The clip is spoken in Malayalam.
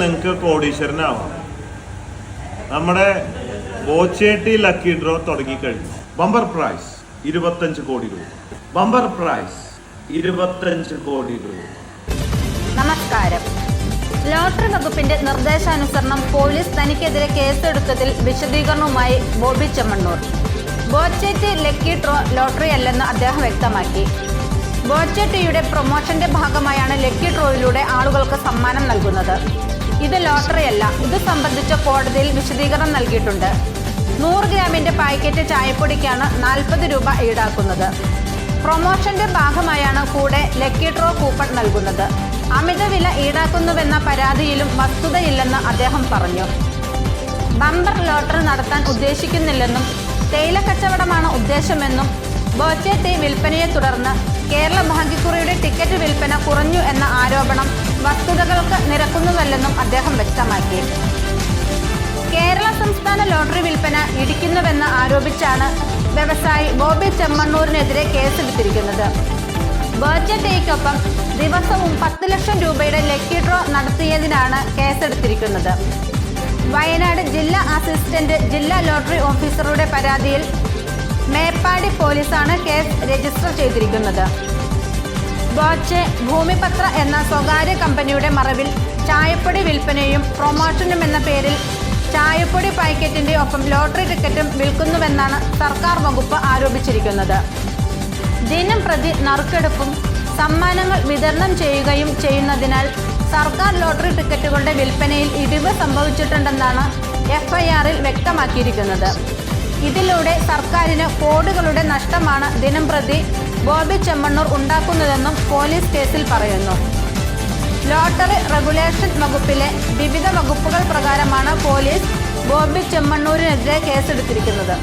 നിങ്ങൾക്ക് കോടീശ്വരനാവാം. നമ്മുടെ ബോച്ചേട്ടി ലക്കി ഡ്രോ തുടങ്ങി കഴിഞ്ഞു ബമ്പർ പ്രൈസ് ഇരുപത്തഞ്ച് കോടി രൂപ. ബമ്പർ പ്രൈസ് ഇരുപത്തഞ്ച് കോടി രൂപ. നമസ്കാരം. ലോട്ടറി വകുപ്പിന്റെ നിർദ്ദേശാനുസരണം പോലീസ് തനിക്കെതിരെ കേസെടുത്തതിൽ വിശദീകരണവുമായി Bobby Chemmanur. Boche Tea lucky draw lottery അല്ലെന്ന് അദ്ദേഹം വ്യക്തമാക്കി. ബോച്ചേട്ടിയുടെ പ്രൊമോഷന്റെ ഭാഗമായാണ് ലക്കി ട്രോയിലൂടെ ആളുകൾക്ക് സമ്മാനം നൽകുന്നത്. ഇത് ലോട്ടറി അല്ല ഇത് സംബന്ധിച്ച കോടതിയിൽ വിശദീകരണം നൽകിയിട്ടുണ്ട്. നൂറ് ഗ്രാമിന്റെ പാക്കറ്റ് ചായപ്പൊടിക്കാണ് നാൽപ്പത് രൂപ ഈടാക്കുന്നത്. പ്രൊമോഷന്റെ ഭാഗമായാണ് കൂടെ ലക്കി ഡ്രോ കൂപ്പൺ നൽകുന്നത്. അമിതവില ഈടാക്കുന്നുവെന്ന പരാതിയിലും വസ്തുതയില്ലെന്ന് അദ്ദേഹം പറഞ്ഞു. ബമ്പർ ലോട്ടറി നടത്താൻ ഉദ്ദേശിക്കുന്നില്ലെന്നും തേയില കച്ചവടമാണ് ഉദ്ദേശമെന്നും ബോച്ചെ ടീ വിൽപ്പനയെ തുടർന്ന് കേരള ഭാഗ്യക്കുറിയുടെ ടിക്കറ്റ് വിൽപ്പന കുറഞ്ഞു എന്ന ആരോപണം വസ്തുതകൾക്ക് നിരക്കുന്നുവല്ലെന്നും അദ്ദേഹം വ്യക്തമാക്കി. കേരള സംസ്ഥാന ലോട്ടറി വിൽപ്പന ഇടിക്കുന്നുവെന്ന് ആരോപിച്ചാണ് വ്യവസായി ബോബി ചെമ്മണ്ണൂരിനെതിരെ കേസെടുത്തിരിക്കുന്നത്. ബഡ്ജറ്റേക്കൊപ്പം ദിവസവും പത്ത് ലക്ഷം രൂപയുടെ ലക്കി ഡ്രോ നടത്തിയതിനാണ് കേസെടുത്തിരിക്കുന്നത്. വയനാട് ജില്ലാ അസിസ്റ്റന്റ് ജില്ലാ ലോട്ടറി ഓഫീസറുടെ പരാതിയിൽ മേപ്പാടി പോലീസാണ് കേസ് രജിസ്റ്റർ ചെയ്തിരിക്കുന്നത്. ബോച്ചെ ഭൂമിപത്ര എന്ന സ്വകാര്യ കമ്പനിയുടെ മറവിൽ ചായപ്പൊടി വിൽപ്പനയും പ്രൊമോഷനും എന്ന പേരിൽ ചായപ്പൊടി പാക്കറ്റിന്റെ ഒപ്പം ലോട്ടറി ടിക്കറ്റും വിൽക്കുന്നുവെന്നാണ് സർക്കാർ വകുപ്പ് ആരോപിച്ചിരിക്കുന്നത്. ദിനം പ്രതി നറുക്കെടുപ്പും സമ്മാനങ്ങൾ വിതരണം ചെയ്യുകയും ചെയ്യുന്നതിനാൽ സർക്കാർ ലോട്ടറി ടിക്കറ്റുകളുടെ വിൽപ്പനയിൽ ഇടിവ് സംഭവിച്ചിട്ടുണ്ടെന്നാണ് എഫ്ഐആറിൽ വ്യക്തമാക്കിയിരിക്കുന്നത്. ഇതിലൂടെ സർക്കാരിന് കോടികളുടെ നഷ്ടമാണ് ദിനം പ്രതി ബോബി ചെമ്മണ്ണൂർ ഉണ്ടാക്കുന്നതെന്നും പോലീസ് കേസിൽ പറയുന്നു. ലോട്ടറി റെഗുലേഷൻ വകുപ്പിലെ വിവിധ വകുപ്പുകൾ പ്രകാരമാണ് പോലീസ് ബോബി ചെമ്മണ്ണൂരിനെതിരെ കേസെടുത്തിരിക്കുന്നത്.